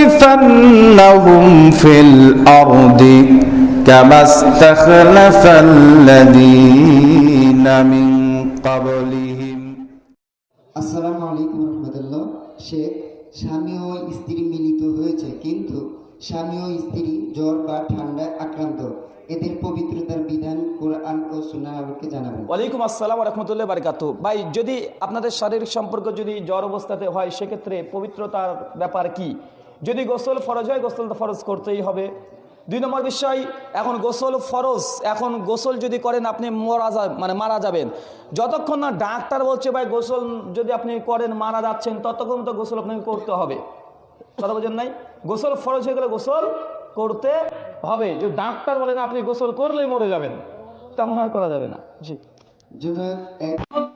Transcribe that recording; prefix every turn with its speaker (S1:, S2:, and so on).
S1: ليستخلفنهم في الأرض كما استخلف الذين من قبلهم
S2: আসসালামু আলাইকুম রহমতুল্লাহ শেখ স্বামী ও স্ত্রী মিলিত হয়েছে কিন্তু স্বামী ও স্ত্রী জ্বর বা
S3: ওয়ালাইকুম আসসালাম রহমতুল্লাহ বারকাতু। ভাই, যদি আপনাদের শারীরিক সম্পর্ক যদি জ্বর অবস্থাতে হয়, সেক্ষেত্রে পবিত্রতার ব্যাপার কি? যদি গোসল ফরজ হয়, গোসল তো ফরজ করতেই হবে। দুই নম্বর বিষয়, এখন গোসল ফরজ, এখন গোসল যদি করেন, আপনি মরা যা মানে মারা যাবেন। যতক্ষণ না ডাক্তার বলছে, ভাই, গোসল যদি আপনি করেন, মারা যাচ্ছেন, ততক্ষণ তো গোসল আপনাকে করতে হবে। কথা বোঝেন নাই? গোসল ফরজ হয়ে গেলে গোসল করতে হবে। যে ডাক্তার বলেন আপনি গোসল করলেই মরে যাবেন। আর করা যাবে না। জি।